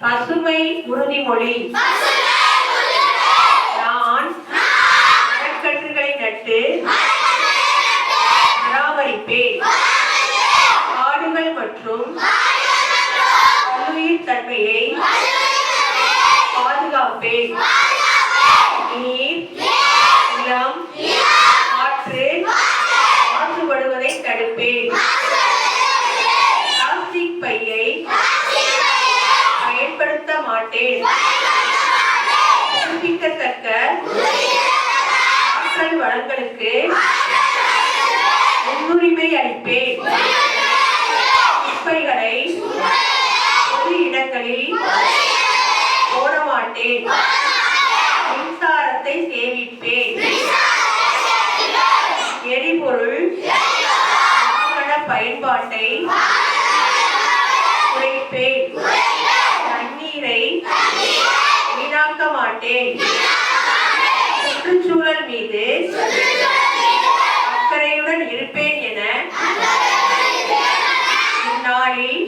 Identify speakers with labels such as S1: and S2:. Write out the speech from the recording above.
S1: பசுமை உறுதிமொழி நான் மரக்கன்றுகளை நட்டு பராமரிப்பேன். காடுகள் மற்றும் பல்லுயிர் தன்மையை பாதுகாப்பேன். நீர் நிலம் பிளாஸ்டிக் பயன்படுத்த மாட்டேன். புதுப்பிக்கத்தக்க ஆற்றல் வளங்களுக்கு முன்னுரிமை அளிப்பேன். குப்பைகளை பொது இடங்களில் போட மாட்டேன். மின்சாரத்தை சேமிப்பேன். எரிபொருள் வாகன பயன்பாட்டை தண்ணீரை வீணாக்க மாட்டேன் சுற்றுச்சூழல் மீது அக்கறையுடன் இருப்பேன் என இந்நாளில்